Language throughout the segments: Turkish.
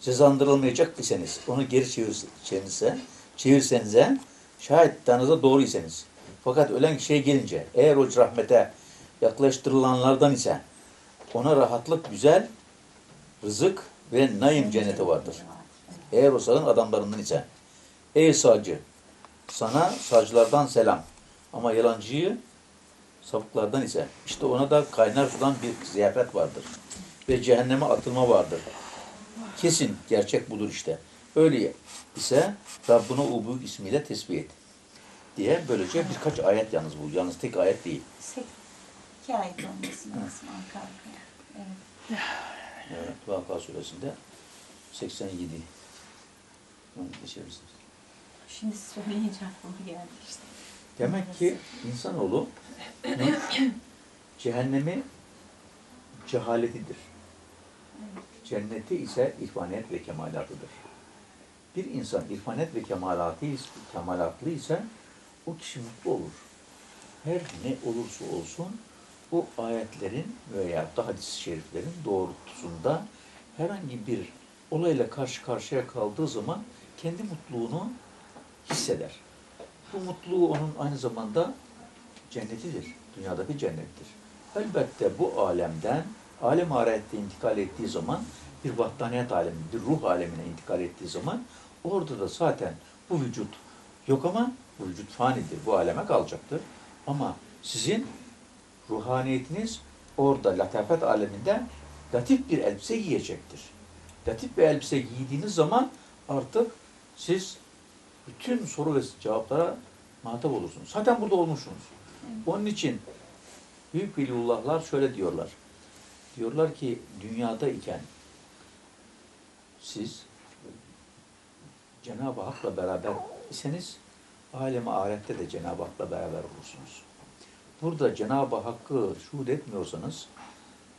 cezandırılmayacak iseniz, onu geri çevirsenize, çevirsenize, şayet iddianıza doğru iseniz. Fakat ölen kişiye gelince, eğer o rahmete yaklaştırılanlardan ise, ona rahatlık, güzel, rızık ve naim cenneti vardır. Eğer o sağın adamlarından ise, ey sağcı, sana sağcılardan selam. Ama yalancıyı sapıklardan ise, işte ona da kaynar sudan bir ziyafet vardır. Ve cehenneme atılma vardır. Kesin gerçek budur işte. Öyle ise Rabbına o büyük ismiyle tesbih et. Diye böylece birkaç ayet yalnız bu. Yalnız tek ayet değil. İki ayet olması lazım arka arkaya. Evet. Evet, Vaka suresinde 87. Onu geçebilirsiniz. Şimdi söyleyince aklıma geldi işte. Demek ki insanoğlu cehennemi cehaletidir. Cenneti ise irfaniyet ve kemalatıdır. Bir insan irfanet ve kemalatı, kemalatlı ise o kişi mutlu olur. Her ne olursa olsun bu ayetlerin veya da hadis-i şeriflerin doğrultusunda herhangi bir olayla karşı karşıya kaldığı zaman kendi mutluluğunu hisseder. Bu mutluluğu onun aynı zamanda cennetidir. Dünyadaki cennettir. Elbette bu alemden alem ahirette intikal ettiği zaman bir vahdaniyet alemi, bir ruh alemine intikal ettiği zaman orada da zaten bu vücut yok ama bu vücut fanidir. Bu aleme kalacaktır. Ama sizin ruhaniyetiniz orada latafet aleminde latif bir elbise giyecektir. Latif bir elbise giydiğiniz zaman artık siz bütün soru ve cevaplara muhatap olursunuz. Zaten burada olmuşsunuz. Onun için büyük veliullahlar şöyle diyorlar. Diyorlar ki dünyada iken siz Cenab-ı Hak'la beraber iseniz alemi ahirette de Cenab-ı Hak'la beraber olursunuz. Burada Cenab-ı Hakk'ı şuhud etmiyorsanız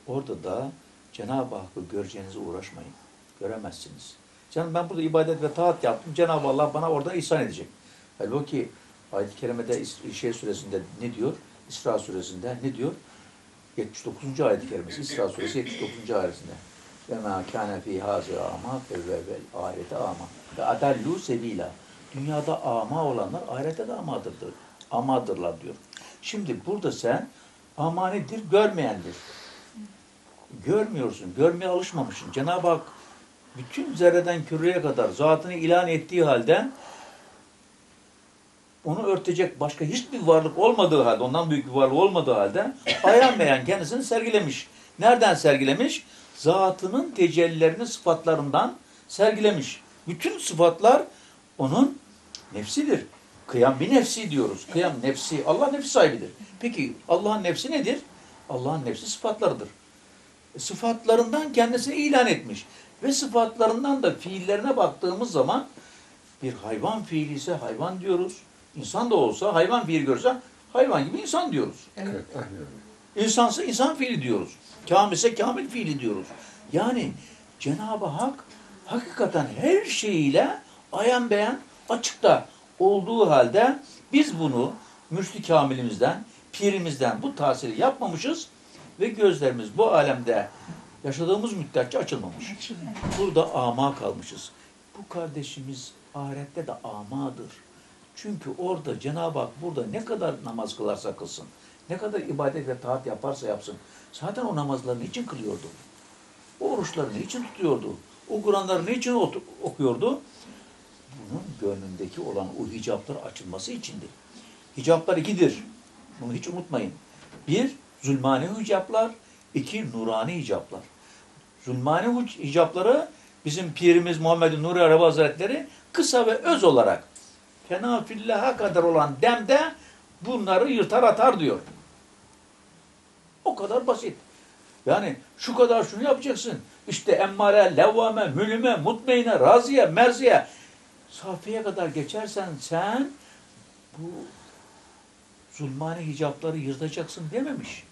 orada da Cenab-ı Hakk'ı göreceğinize uğraşmayın. Göremezsiniz. Canım ben burada ibadet ve taat yaptım. Cenab-ı Allah bana orada ihsan edecek. Halbuki ayet-i kerimede şey suresinde ne diyor? İsra suresinde ne diyor? 79. ayet-i kerimesi İsra suresi 79. ayetinde. Ve ma kana fi hazi ama fe ve vel ahirete ama. Ve adallu sebila. Dünyada ama olanlar ahirette de amadırdır. Amadırlar diyor. Şimdi burada sen amanedir, görmeyendir. Görmüyorsun, görmeye alışmamışsın. Cenab-ı Hak bütün zerreden küreye kadar zatını ilan ettiği halde onu örtecek başka hiçbir varlık olmadığı halde, ondan büyük bir varlık olmadığı halde ayan beyan kendisini sergilemiş. Nereden sergilemiş? Zatının tecellilerini sıfatlarından sergilemiş. Bütün sıfatlar onun nefsidir. Kıyam bir nefsi diyoruz. Kıyam nefsi. Allah nefsi sahibidir. Peki Allah'ın nefsi nedir? Allah'ın nefsi sıfatlarıdır. E, sıfatlarından kendisini ilan etmiş. Ve sıfatlarından da fiillerine baktığımız zaman bir hayvan fiili ise hayvan diyoruz. İnsan da olsa hayvan fiili görse hayvan gibi insan diyoruz. Evet, aynen. İnsansa insan fiili diyoruz. Kamil ise kamil fiili diyoruz. Yani Cenab-ı Hak hakikaten her şeyiyle ayan beyan açıkta olduğu halde biz bunu mürşid kamilimizden, pirimizden bu tasiri yapmamışız ve gözlerimiz bu alemde yaşadığımız müddetçe açılmamış. Burada ama kalmışız. Bu kardeşimiz ahirette de amadır. Çünkü orada Cenab-ı Hak burada ne kadar namaz kılarsa kılsın, ne kadar ibadet ve taat yaparsa yapsın, zaten o namazlarını için kılıyordu. O oruçlarını için tutuyordu. O Kur'anları için okuyordu? Bunun gönlündeki olan o hicaplar açılması içindir. Hicaplar ikidir. Bunu hiç unutmayın. Bir, zulmani hicaplar. iki nurani hicaplar. Zulmani hicapları bizim pirimiz Muhammed Nuri Arabi Hazretleri kısa ve öz olarak fena fillaha kadar olan demde bunları yırtar atar diyor. O kadar basit. Yani şu kadar şunu yapacaksın. İşte emmare, levvame, mülüme, mutmaine, raziye, merziye. Safiye kadar geçersen sen bu zulmani hicapları yırtacaksın dememiş.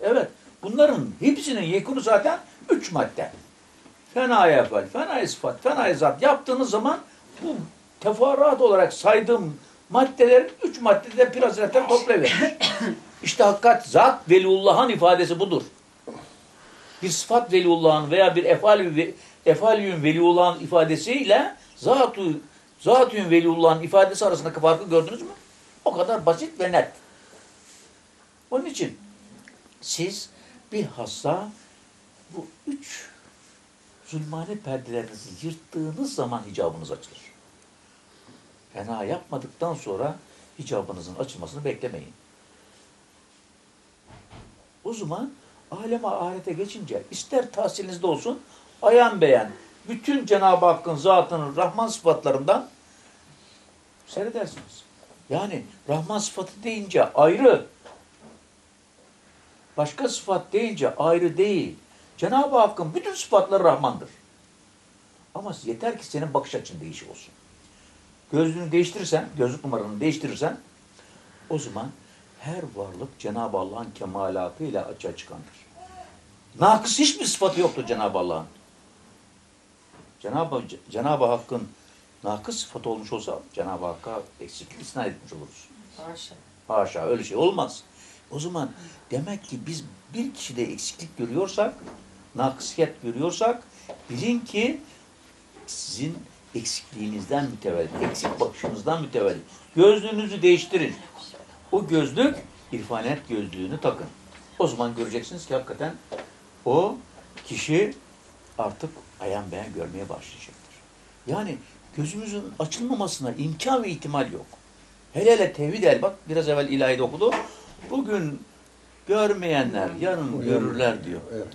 Evet. Bunların hepsinin yekunu zaten üç madde. Fena efal, fena sıfat, fena zat yaptığınız zaman bu teferruat olarak saydığım maddeler üç maddede Pir Hazretleri toplayıvermiş. işte hakikat zat veliullah'ın ifadesi budur. Bir sıfat veliullah'ın veya bir efal Efaliyün veliullah'ın ifadesiyle zatu zatün veliullah'ın ifadesi arasındaki farkı gördünüz mü? O kadar basit ve net. Onun için siz bilhassa bu üç zulmani perdelerinizi yırttığınız zaman hicabınız açılır. Fena yapmadıktan sonra hicabınızın açılmasını beklemeyin. O zaman aleme ahirete geçince ister tahsilinizde olsun ayan beyan bütün Cenab-ı Hakk'ın zatının Rahman sıfatlarından seyredersiniz. Yani Rahman sıfatı deyince ayrı, başka sıfat deyince ayrı değil. Cenab-ı Hakk'ın bütün sıfatları Rahmandır. Ama yeter ki senin bakış açın değişik olsun. Gözlüğünü değiştirirsen, gözlük numaranı değiştirirsen o zaman her varlık Cenab-ı Allah'ın kemalatıyla açığa çıkandır. Nakıs hiçbir sıfatı yoktur Cenab-ı Allah'ın. Cenab-ı Cenab-ı Hakk'ın nakıs sıfatı olmuş olsa Cenab-ı Hakk'a eksiklik isnat etmiş oluruz. Haşa. Haşa öyle şey olmaz. O zaman demek ki biz bir kişide eksiklik görüyorsak, nakısiyet görüyorsak bilin ki sizin eksikliğinizden mütevellit, eksik bakışınızdan mütevellit. Gözlüğünüzü değiştirin. O gözlük irfanet gözlüğünü takın. O zaman göreceksiniz ki hakikaten o kişi artık ayan beyan görmeye başlayacaktır. Yani gözümüzün açılmamasına imkan ve ihtimal yok. Hele hele tevhid el bak biraz evvel ilahide okudu. Bugün görmeyenler yarın görürler diyor. Evet.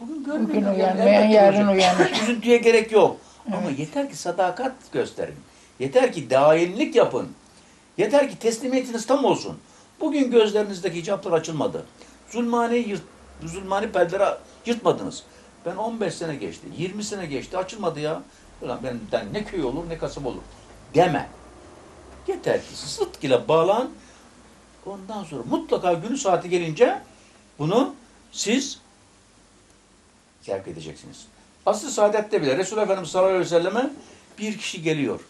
Bugün Bugün görmeyenler uyanmayan elbette yarın uyanır. Üzüntüye gerek yok. Ama yeter ki sadakat gösterin. Yeter ki daimlik yapın. Yeter ki teslimiyetiniz tam olsun. Bugün gözlerinizdeki hicaplar açılmadı. Zulmani, yırt, zulmani perdeleri yırtmadınız. Ben 15 sene geçti, 20 sene geçti, açılmadı ya. Ulan benden ne köy olur ne kasım olur. Deme. Yeter ki sıdk ile bağlan. Ondan sonra mutlaka günü saati gelince bunu siz zevk edeceksiniz. Asr-ı Saadet'te bile Resulullah Efendimiz sallallahu aleyhi ve selleme bir kişi geliyor.